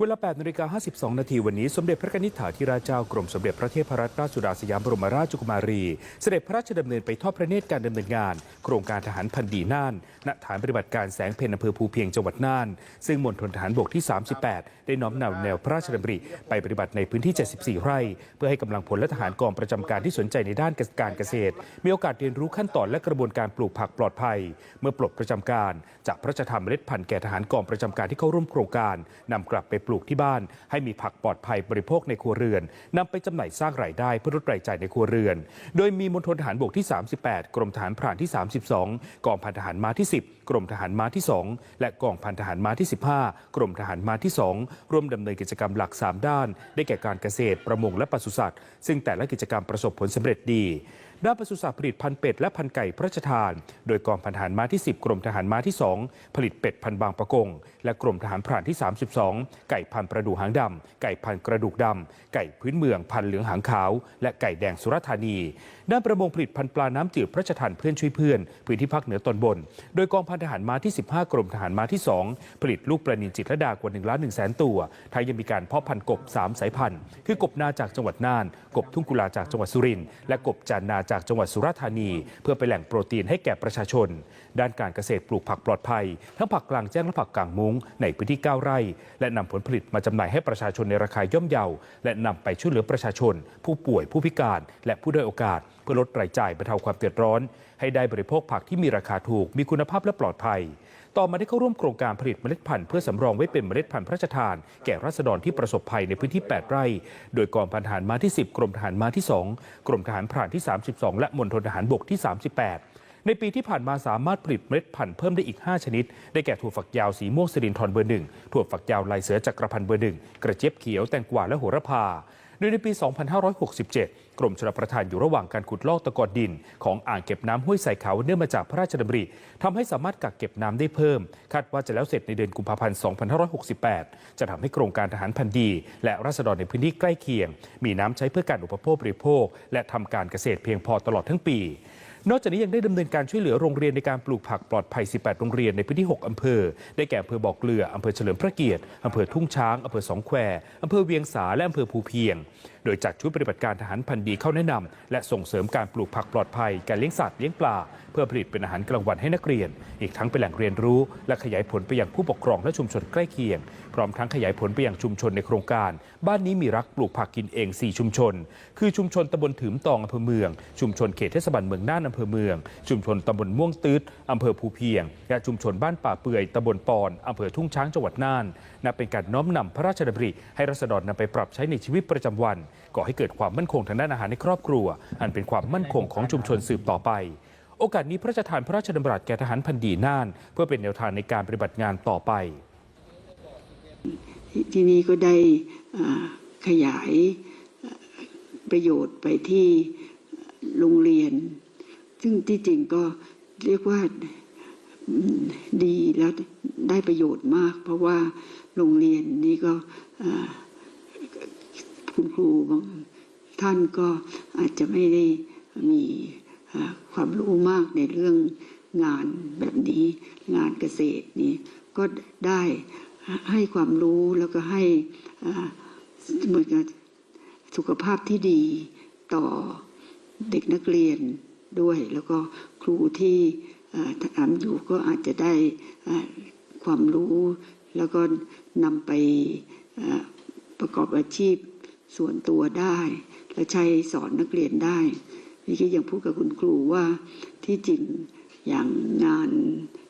เวลา 8นาฬิกา52 นาทีวันนี้ สมเด็จพระนิธิถาธิราชเจ้ากรมสมเด็จพระเทพรัตนราชสุดาสยามบรมราชกุมารี เสด็จพระราชดำเนินไปทอดพระเนตรการดำเนินงาน โครงการทหารพันดีน่านณฐานปฏิบัติการแสงเพนอำเภอภูเพียงจังหวัดน่าน ซึ่งมณฑลทหารบกที่ 38 ได้น้อมนำแนวพระราชดำริไปปฏิบัติในพื้นที่ 74 ไร่ เพื่อให้กำลังพลและทหารกองประจำการที่สนใจในด้านการเกษตร มีโอกาสเรียนรู้ขั้นตอนและกระบวนการปลูกผักปลอดภัย เมื่อปลดประจำการ จากพระราชทานเมล็ดพันธุ์แก่ทหารกองประจำการที่เข้าร่วมโครงการนำกลับไปปลูกที่บ้าน ให้มีผักปลอดภัยบริโภคในครัวเรือนนำไปจำหน่ายสร้างรายได้เพื่อลดรายจ่ายในครัวเรือน โดยมีมณฑลทหารบกที่ 38 กรมทหารพรานที่ 32 กองพันทหารม้าที่ 10 กรมทหารม้าที่ 2 และกองพันทหารม้าที่ 15 กรมทหารม้าที่ 2 ร่วมดำเนินกิจกรรมหลัก 3 ด้าน ได้แก่การเกษตรประมงและปศุสัตว์ ซึ่งแต่ละกิจกรรมประสบผลสำเร็จดี ด้านปศุสัตว์ผลิตพันเป็ดและพันไก่พระราชทาน โดยกองพันทหารม้าที่ 10 กรมทหารม้าที่ 2 ผลิตเป็ดพันบางประกง และกรมทหารพรานที่ 32 ไก่พันประดูหางดำไก่พันกระดูกดำไก่พื้นเมืองพันเหลืองหางขาว และไก่แดงสุรธานี ด้านประมงผลิตพันปลาน้ำจืดพระราชทานเพื่อนช่วยเพื่อนพื้นที่ภาคเหนือตอนบน โดยกองพันทหารม้าที่ 15 กรมทหารม้าที่ 2 ผลิตลูกปลานินจิตรดากว่า1ล้าน1แสนตัวไทยยังมีการเพาะพันธุ์กบ 3 สายพันธุ์ คือกบนาจากจังหวัดน่าน กบทุ่งกุลาจากจังหวัดสุรินทร์และกบจานนาจากจังหวัดสุราษฎร์ธานี เพื่อเป็นแหล่งโปรตีนให้แก่ประชาชน ด้านการเกษตรปลูกผักปลอดภัย ทั้งผักกลางแจ้งและผักกลางมุ้งในพื้นที่ 9 ไร่ และนำผลผลิตมาจำหน่ายให้ประชาชนในราคาย่อมเยาและนำไปช่วยเหลือประชาชน ผู้ป่วยผู้พิการ และผู้ด้อยโอกาส เพื่อลดรายจ่ายบรรเทาความเดือดร้อน ให้ได้บริโภคผักที่มีราคาถูกมีคุณภาพและปลอดภัย ต่อมาได้เข้าร่วมโครงการผลิตเมล็ดพันธุ์เพื่อสำรองไว้เป็นเมล็ดพันธุ์พระราชทาน แก่รัษฎรที่ประสบภัยในพื้นที่ 8 ไร่ โดยกองพันทหารมาที่ 10 กรมทหารมาที่ 2 กรมทหารพรานที่ 32 และมณฑลทหารบกที่ 38ในปีที่ผ่านมาสามารถผลิตเมล็ดพันธุ์เพิ่มได้อีก 5 ชนิด ได้แก่ถั่วฝักยาวสีม่วงสิรินทรเบอร์หนึ่งถั่วฝักยาวลายเสือจักรพันธ์เบอร์หนึ่งกระเจี๊ยบเขียวแตงกวาและโหระพา โดยในปี 2567 กรมชลประทานอยู่ระหว่างการขุดลอกตะกอนดิน ของอ่างเก็บน้ำห้วยใส่ขาวเนื่องมาจากพระราชดำริทำให้สามารถกักเก็บน้ำได้เพิ่ม คาดว่าจะแล้วเสร็จในเดือนกุมภาพันธ์ 2568 จะทำให้โครงการทหารพันธ์ดีและรัษฎรในพื้นที่ใกล้เคียง มีน้ำใช้เพื่อการอุปโภคบริโภค และทำการเกษตรเพียงพอตลอดทั้งปีนอกจากนี้ยังได้ดำเนินการช่วยเหลือโรงเรียนในการปลูกผักปลอดภัย 18 โรงเรียนในพื้นที่ 6อำเภอ ได้แก่อำเภอบ่อเกลืออำเภอเฉลิมพระเกียรติอำเภอทุ่งช้างอำเภอสองแควอำเภอเวียงสาและอำเภอภูเพียง ดยจัดชุดปฏิบัติการทหารพันธุ์ดีเข้าแนะนำและส่งเสริมการปลูกผักปลอดภัย การเลี้ยงสัตว์เลี้ยงปลา เพื่อผลิตเป็นอาหารกลางวันให้นักเรียน อีกทั้งเป็นแหล่งเรียนรู้และขยายผลไปยังผู้ปกครองและชุมชนใกล้เคียง พร้อมทั้งขยายผลไปยังชุมชนในโครงการ บ้านนี้มีรักปลูกผักกินเอง 4 ชุมชน คือชุมชนตำบลถืมตองอำเภอเมือง ชุมชนเขตเทศบาลเมืองน่านอำเภอเมือง ชุมชนตำบลม่วงตืดอำเภอภูเพียง และชุมชนบ้านป่าเปื่อยตำบลปอนอำเภอทุ่งช้างจังหวัดน่านนับเป็นการน้อมนำพระราชดำริให้รัษฎรนำไปปรับใช้ในชีวิตประจำวันก่อให้เกิดความมั่นคงทางด้านอาหารในครอบครัว อันเป็นความมั่นคงของชุมชนสืบต่อไป โอกาสนี้พระราชทานพระราชดำรัสแก่ทหารพันดีน่าน เพื่อเป็นแนวทางในการปฏิบัติงานต่อไป ที่นี่ก็ได้ขยายประโยชน์ไปที่โรงเรียน ซึ่งที่จริงก็เรียกว่าดีแล้วได้ประโยชน์มาก เพราะว่าโรงเรียนนี้ก็ คุณครูบางท่านก็อาจจะไม่ได้มีความรู้มากในเรื่องงานแบบนี้งานเกษตรนี้ก็ได้ให้ความรู้แล้วก็ให้เหมือนกับสุขภาพที่ดีต่อเด็กนักเรียนด้วย แล้วก็ครูที่อ่าทำอยู่ก็อาจจะได้ความรู้ แล้วก็นำไปประกอบอาชีพ ส่วนตัวได้ และใช้สอนนักเรียนได้นี่ก็ยังพูดกับคุณครูว่าที่จริงอย่างงาน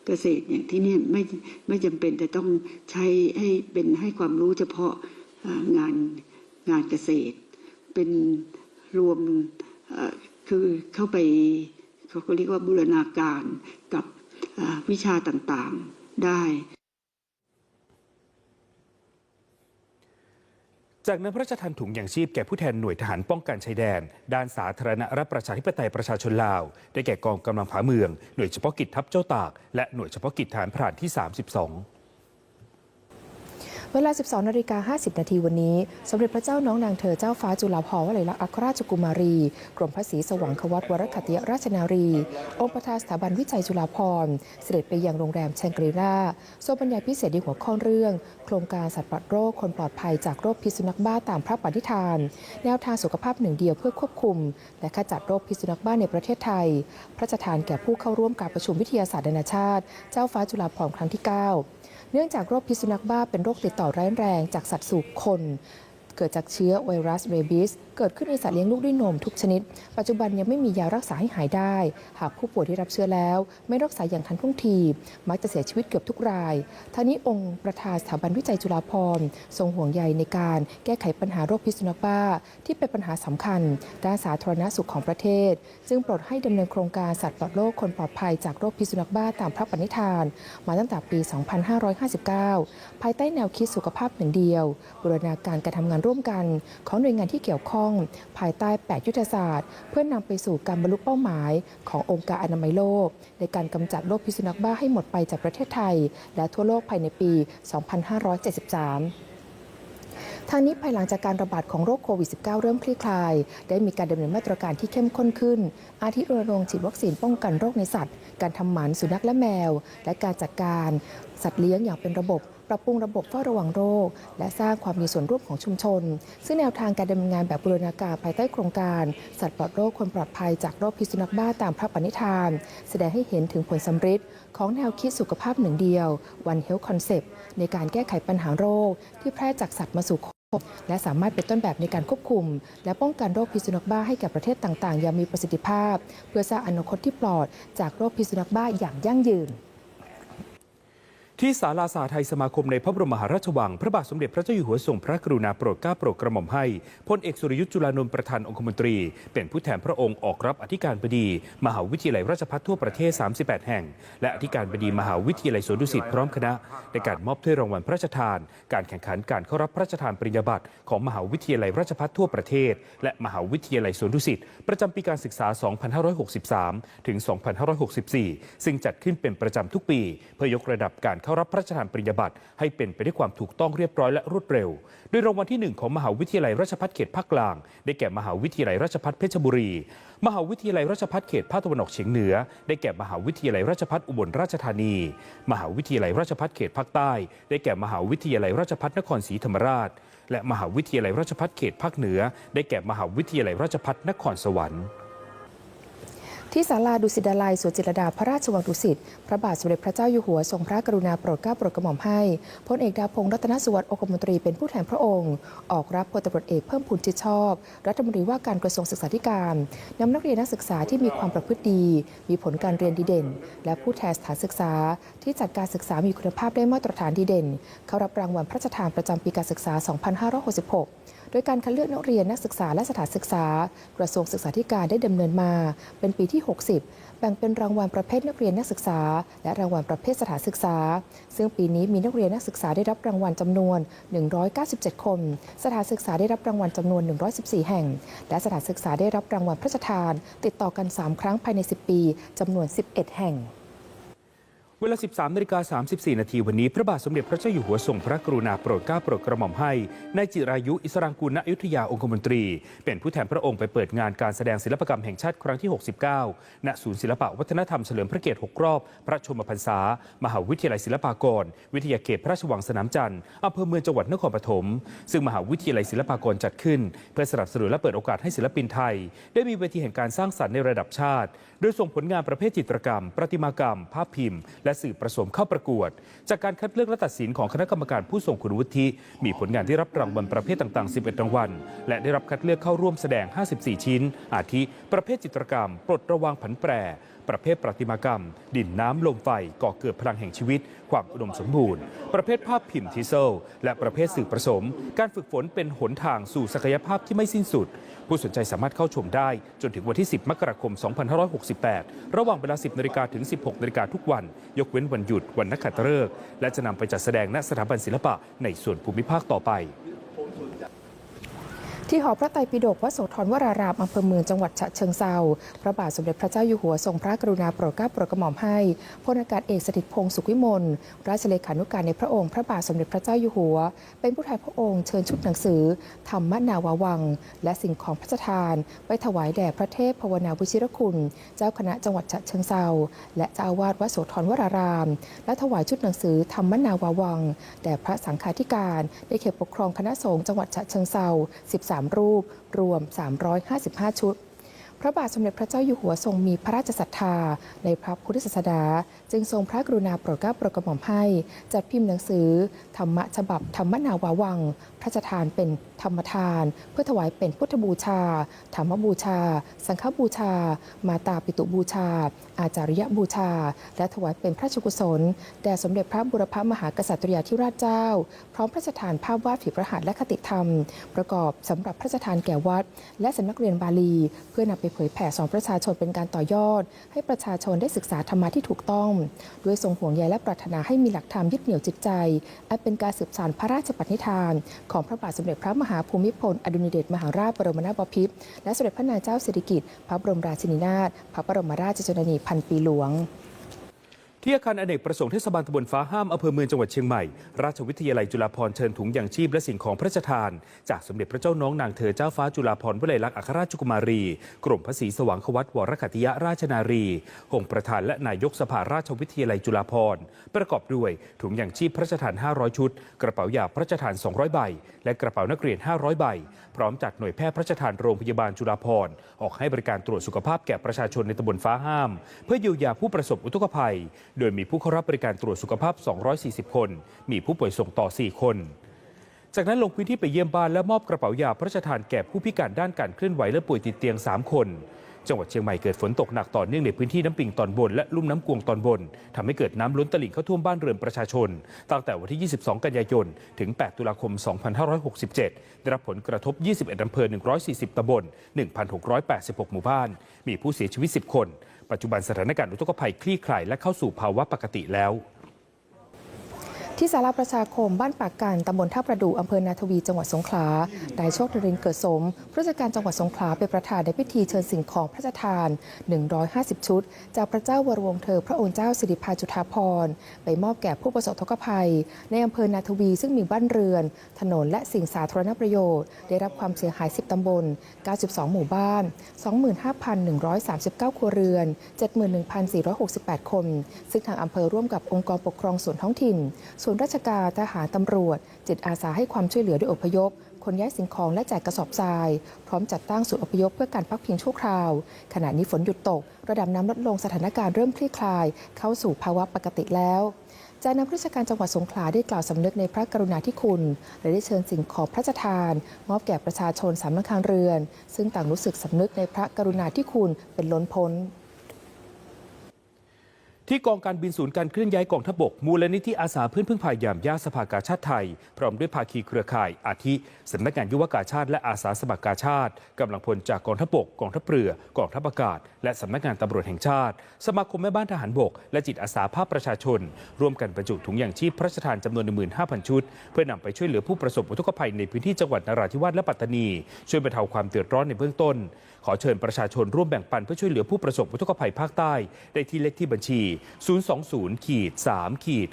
เกษตรอย่างที่เนี่ยไม่ไม่จำเป็นจะต้องใช้ให้เป็นให้ความรู้เฉพาะงานงานเกษตร เป็นรวมคือเข้าไปเขาก็เรียกว่าบูรณาการกับวิชาต่างๆได้ จากนั้นพระราชทานถุงอย่างชีพแก่ผู้แทนหน่วยทหารป้องกันชายแดน ด้านสาธารณรัฐประชาธิปไตยประชาชนลาว ได้แก่กองกำลังผาเมือง หน่วยเฉพาะกิจทัพเจ้าตาก และหน่วยเฉพาะกิจฐานพรานที่ 32 เวลา 12นาฬิกา50 นาทีวันนี้ สมเด็จพระเจ้าน้องนางเธอเจ้าฟ้าจุฬาภรณ์วลัยลักษณ์อัครราชกุมารี กรมพระศรีสว่างควัตวรคัตยราชนารี องค์ประธานสถาบันวิจัยจุฬาภรณ์ เสด็จไปยังโรงแรมแชงกรีล่าทรงบรรยายพิเศษในหัวข้อเรื่อง โครงการสัตว์ปลอดโรคคนปลอดภัยจากโรคพิษสุนัขบ้าตามพระปฏิฐาน แนวทางสุขภาพหนึ่งเดียวเพื่อควบคุม และขจัดโรคพิษสุนัขบ้าในประเทศไทย พระราชทานแก่ผู้เข้าร่วมการประชุมวิทยาศาสตร์นานาชาติ เจ้าฟ้าจุฬาภรณ์ครั้งที่ 9 เนื่องจากโรคพิษสุนัขบ้าเป็นโรคติดต่อร้ายแรงจากสัตว์สู่คน เกิดจากเชื้อไวรัสเรบิส เกิดขึ้นในสัตว์เลี้ยงลูกด้วยนมทุกชนิด ปัจจุบันยังไม่มียารักษาให้หายได้ หากผู้ป่วยที่รับเชื้อแล้ว ไม่รักษาอย่างทันท่วงที มักจะเสียชีวิตเกือบทุกรายท่านี้องค์ประธานสถาบันวิจัยจุฬาภรณ์ทรงห่วงใยในการแก้ไขปัญหาโรคพิษสุนัขบ้า ที่เป็นปัญหาสำคัญด้านสาธารณสุขของประเทศ จึงโปรดให้ดำเนินโครงการสัตว์ปลอดโรคคนปลอดภัยจากโรคพิษสุนัขบ้าตามพระปณิธาน มาตั้งแต่ปี 2559 ภายใต้แนวคิดสุขภาพหนึ่งเดียว บูรณาการการทำงานร่วมกัน ของหน่วยงานที่เกี่ยวข้องภายใต้ 8 ยุทธศาสตร์ เพื่อนำไปสู่การบรรลุเป้าหมายขององค์การอนามัยโลก ในการกำจัดโรคพิษสุนัขบ้าให้หมดไปจากประเทศไทย และทั่วโลกภายในปี 2573ทางนี้ภายหลังจากการระบาดของโรคโควิด -19 เริ่มคลี่คลาย ได้มีการดำเนินมาตรการที่เข้มข้นขึ้น อาทิรณรงค์ฉีดวัคซีนป้องกันโรคในสัตว์ การทำหมันสุนัขและแมว และการจัดการ สัตว์เลี้ยงอย่างเป็นระบบ ปรับปรุงระบบเฝ้าระวังโรค และสร้างความมีส่วนร่วมของชุมชน ซึ่งแนวทางการดำเนินงานแบบบูรณาการภายใต้โครงการ สัตว์ปลอดโรคคนปลอดภัยจากโรคพิษสุนัขบ้าตามพระปณิธาน แสดงให้เห็นถึงผลสำฤทธิ์ของแนวคิดสุขภาพหนึ่งเดียว One Health Concept ในการแก้ไขปัญหาโรค ที่แพร่จากสัตว์มาสู่คนและสามารถเป็นต้นแบบในการควบคุม และป้องกันโรคพิษสุนัขบ้าให้แก่ประเทศต่างๆ อย่างมีประสิทธิภาพ เพื่อสร้างอนาคตที่ปลอดจากโรคพิษสุนัขบ้าอย่างยั่งยืน ที่ศาลาสาไทยสมาคมในพระบรมมหาราชวัง พระบาทสมเด็จพระเจ้าอยู่หัวทรงพระกรุณาโปรดเกล้าโปรดกระหม่อมให้พลเอกสุรยุทธ์จุลานนท์ประธานองคมนตรี เป็นผู้แทนพระองค์ออกรับอธิการบดี มหาวิทยาลัยราชภัฏทั่วประเทศ 38 แห่ง และอธิการบดีมหาวิทยาลัยสวนดุสิตพร้อมคณะในการมอบถ้วยรางวัลพระราชทาน การแข่งขันการเข้ารับพระราชทานปริญญาบัตรของมหาวิทยาลัยราชภัฏทั่วประเทศ และมหาวิทยาลัยสวนดุสิตประจำปีการศึกษา 2563 ถึง 2564 ซึ่งจัดขึ้นเป็นประจำทุกปี เพื่อยกระดับการเข้ารับพระราชทานปริญญาบัตรให้เป็นไปด้วยความถูกต้องเรียบร้อยและรวดเร็ว โดยรางวัลที่หนึ่งของมหาวิทยาลัยราชภัฏเขตภาคกลาง ได้แก่มหาวิทยาลัยราชภัฏเพชรบุรี มหาวิทยาลัยราชภัฏเขตภาคตะวันออกเฉียงเหนือ ได้แก่มหาวิทยาลัยราชภัฏอุบลราชธานี มหาวิทยาลัยราชภัฏเขตภาคใต้ ได้แก่มหาวิทยาลัยราชภัฏนครศรีธรรมราช และมหาวิทยาลัยราชภัฏเขตภาคเหนือ ได้แก่มหาวิทยาลัยราชภัฏนครสวรรค์ ที่ศาลาดุสิตดาลัยสวนจิรดาพระราชวังดุสิต พระบาทสมเด็จพระเจ้าอยู่หัวทรงพระกรุณาโปรดเกล้าโปรดกระหม่อมให้พลเอกดาพงศ์รัตนสุวัสดิ์องคมนตรีเป็นผู้แทนพระองค์ ออกรับพลตำรวจเอกเพิ่มพูนจิตชอบ รัฐมนตรีว่าการกระทรวงศึกษาธิการนำนักเรียนนักศึกษาที่มีความประพฤติดี มีผลการเรียนดีเด่น และผู้แทนสถานศึกษา ที่จัดการศึกษามีคุณภาพได้มาตรฐานดีเด่น เข้ารับรางวัลพระราชทานประจำปีการศึกษา 2566 โดยการคัดเลือกนักเรียนนักศึกษาและสถานศึกษา กระทรวงศึกษาธิการได้ดำเนินมา เป็นปีที่ 60 แบ่งเป็นรางวัลประเภทนักเรียนนักศึกษา และรางวัลประเภทสถานศึกษา ซึ่งปีนี้มีนักเรียนนักศึกษาได้รับรางวัลจำนวน 197 คน สถานศึกษาได้รับรางวัลจำนวน 114 แห่ง และสถานศึกษาได้รับรางวัลพระราชทาน ติดต่อกัน 3 ครั้งภายใน 10 ปีจำนวน 11 แห่ง เวลา 13นาฬิกา34 นาทีวันนี้พระบาทสมเด็จพระเจ้าอยู่หัวทรงพระกรุณาโปรดเกล้าโปรดกระหม่อมให้นายจิรายุอิสรางกูลณอยุธยาองคมนตรี เป็นผู้แทนพระองค์ไปเปิดงานการแสดงศิลปกรรมแห่งชาติครั้งที่ 69 ณ ศูนย์ศิลปวัฒนธรรมเฉลิมพระเกียรติ 6 รอบ พระชมพรรษา มหาวิทยาลัยศิลปากร วิทยาเขตพระราชวังสนามจันทร์อำเภอเมืองจังหวัดนครปฐมซึ่งมหาวิทยาลัยศิลปากรจัดขึ้น เพื่อสนับสนุนและเปิดโอกาสให้ศิลปินไทย ได้มีเวทีแห่งการสร้างสรรค์ในระดับชาติ โดยส่งผลงานประเภทจิตรกรรม ประติมากรรม ภาพพิมพ์และสื่อผสมเข้าประกวด จากการคัดเลือกและตัดสินของคณะกรรมการผู้ทรงคุณวุฒิมีผลงานที่รับรางวัลประเภทต่างๆ 11 รางวัล และได้รับคัดเลือกเข้าร่วมแสดง 54 ชิ้น อาทิ ประเภทจิตรกรรม ปลดระวางผันแปร ประเภทประติมากรรม ดินน้ำลมไฟก่อเกิดพลังแห่งชีวิต ความอุดมสมบูรณ์ ประเภทภาพพิมพ์ทิเซล และประเภทสื่อผสม การฝึกฝนเป็นหนทางสู่ศักยภาพที่ไม่สิ้นสุด ผู้สนใจสามารถเข้าชมได้ จนถึงวันที่ 10 มกราคม 2568 ระหว่างเวลา 10นาฬิกาถึง 16นาฬิกาทุกวัน ยกเว้นวันหยุดวันนักขัตฤกษ์และจะนำไปจัดแสดงณสถาบันศิลปะในส่วนภูมิภาคต่อไป ที่หอพระไตรปิฎกวัดโสธรวรารามอำเภอเมืองจังหวัดฉะเชิงเซาพระบาทสมเด็จพระเจ้าอยู่หัวทรงพระกรุณาโปรดเกล้าโปรดกระหม่อมให้พลอากาศเอกสถิตพงศ์สุขวิมลราชเลขานุการในพระองค์พระบาทสมเด็จพระเจ้าอยู่หัว เป็นผู้แทนพระองค์เชิญชุดหนังสือธรรมนาวาวัง และสิ่งของพระราชทาน ไปถวายแด่พระเทพภาวนาวิชิรคุณ เจ้าคณะจังหวัดฉะเชิงเซาและเจ้าอาวาสวัดโสธรวราราม และถวายชุดหนังสือธรรมนาวาวังแด่พระสังฆาธิการในเขตปกครองคณะสงฆ์จังหวัดฉะเชิงเซา13รูป รวม 355 ชุด พระบาทสมเด็จพระเจ้าอยู่หัวทรงมีพระราชศรัทธาในพระพุทธศาสนา จึงทรงพระกรุณาโปรดเกล้าโปรดกระหม่อมให้ จัดพิมพ์หนังสือ ธรรมะฉบับธรรมนาวาวัง พระราชทานเป็นธรรมทาน เพื่อถวายเป็นพุทธบูชา ธรรมบูชา สังฆบูชา มาตาปิตุบูชา อาจาริยบูชา และถวายเป็นพระชกุศลแด่สมเด็จพระบุรพมหากษัตริยาธิราชเจ้า พร้อมพระราชทานภาพวาดฝีพระหัตถ์และคติธรรม ประกอบสำหรับพระราชทานแก่วัด และสำนักเรียนบาลี เพื่อนำไปเผยแผ่สอนประชาชนเป็นการต่อยอด ให้ประชาชนได้ศึกษาธรรมะที่ถูกต้องด้วยทรงห่วงใยและปรารถนาให้มีหลักธรรมยึดเหนี่ยวจิตใจอันเป็นการสืบสานพระราชปณิธาน ของพระบาทสมเด็จพระมหาภูมิพลอดุลยเดชมหาราชบรมนาถบพิตรและสมเด็จพระนางเจ้าสิริกิติ์พระบรมราชินีนาถพระบรมราชชนนีพันปีหลวง ที่อาคารอเนกประสงค์เทศบาลตำบลฟ้าห้ามอำเภอเมืองจังหวัดเชียงใหม่ ราชวิทยาลัยจุฬาภรณ์เชิญถุงยางชีพและสิ่งของพระราชทาน จากสมเด็จพระเจ้าน้องนางเธอเจ้าฟ้าจุฬาภรณ์วลัยลักษณ์อัครราชกุมารี กรมพระศรีสว่างควัตวรขัตติยราชนารีองค์ประธานและนายกสภาราชวิทยาลัยจุฬาภรณ์ประกอบด้วยถุงยางชีพพระราชทาน 500 ชุด กระเป๋ายาพระราชทาน 200 ใบ และกระเป๋านักเรียน 500 ใบ พร้อมจากหน่วยแพทย์พระราชทานโรงพยาบาลจุฬาภรณ์ออกให้บริการตรวจสุขภาพแก่ประชาชนในตำบลฟ้าห้าม เพื่อเยียวยาผู้ประสบอุทกภัย โดยมีผู้เข้ารับบริการตรวจสุขภาพ 240 คน มีผู้ป่วยส่งต่อ 4 คน จากนั้นลงพื้นที่ไปเยี่ยมบ้านและมอบกระเป๋ายาพระราชทานแก่ผู้พิการด้านการเคลื่อนไหวและป่วยติดเตียง 3 คน จังหวัดเชียงใหม่เกิดฝนตกหนักต่อเนื่องในพื้นที่น้ำปิงตอนบนและลุ่มน้ำกวงตอนบนทำให้เกิดน้ำล้นตลิ่งเข้าท่วมบ้านเรือนประชาชน ตั้งแต่วันที่ 22 กันยายน ถึง 8 ตุลาคม 2567 ได้รับผลกระทบ 21อำเภอ 140ตำบล 1,686 หมู่บ้าน มีผู้เสียชีวิต 10 คน ปัจจุบันสถานการณ์อุทกภัยคลี่คลายและเข้าสู่ภาวะปกติแล้ว ที่สาราประชาคมบ้านปากกันตำบลท่าประดูอำเภอนาทวีจังหวัดสงขลานายโชคนรินเกิดสมผู้ราชการจังหวัดสงขลาเป็นประธานในพิธีเชิญสิ่งของพระราชทาน 150 ชุด จากพระเจ้าวรวงเธอพระองค์เจ้าสิริพาจุฑาภรณ์ไปมอบแก่ผู้ประสบทุกภัย ในอำเภอนาทวีซึ่งมีบ้านเรือน ถนนและสิ่งสาธารณประโยชน์ ได้รับความเสียหาย 10 ตำบล 92 หมู่บ้าน 25,139 ครัวเรือน 71,468 คน ซึ่งทางอำเภอร่วมกับองค์กรปกครองส่วนท้องถิ่นส่วนราชการทหารตำรวจ จิตอาสาให้ความช่วยเหลือด้วยอพยพคนย้ายสิ่งของและแจกกระสอบทราย พร้อมจัดตั้งศูนย์อพยพเพื่อการพักพิงชั่วคราว ขณะนี้ฝนหยุดตก ระดับน้ำลดลงสถานการณ์เริ่มคลี่คลาย เข้าสู่ภาวะปกติแล้วจากนั้นผู้ราชการจังหวัดสงขลาได้กล่าวสำนึกในพระกรุณาธิคุณ และได้เชิญสิ่งของพระราชทาน มอบแก่ประชาชนสามหลังคาเรือน ซึ่งต่างรู้สึกสำนึกในพระกรุณาธิคุณเป็นล้นพ้น ที่กองการบินศูนย์การเคลื่อนย้ายกองทัพบก มูลนิธิอาสาเพื่อนพึ่งพายามยากสภากาชาติไทย พร้อมด้วยภาคีเครือข่าย อาทิสำนักงานยุวกาชาติและอาสาสมัครกาชาติกำลังพลจากกองทัพบกกองทัพเรือกองทัพอากาศ และสำนักงานตำรวจแห่งชาติ สมาคมแม่บ้านทหารบก และจิตอาสาภาคประชาชน ร่วมกันบรรจุถุงยางชีพพระราชทานจำนวน 15,000 ชุด เพื่อนำไปช่วยเหลือผู้ประสบอุทกภัยในพื้นที่จังหวัดนราธิวาสและปัตตานี ช่วยบรรเทาความเดือดร้อนในเบื้องต้นขอเชิญประชาชนร่วมแบ่งปันเพื่อช่วยเหลือผู้ประสบอุทกภัยภาคใต้ ได้ที่เลขที่บัญชี 020ขีด3ขีด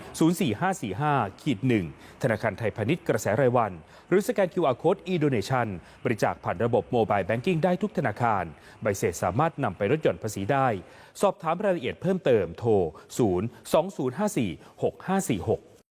04545ขีด1ธนาคารไทยพาณิชย์กระแสรายวัน หรือสแกน QR Code e-donation บริจาคผ่านระบบโมบายแบงกิ้งได้ทุกธนาคาร ใบเสร็จสามารถนำไปลดหย่อนภาษีได้ สอบถามรายละเอียดเพิ่มเติมโทร 0 2054 6546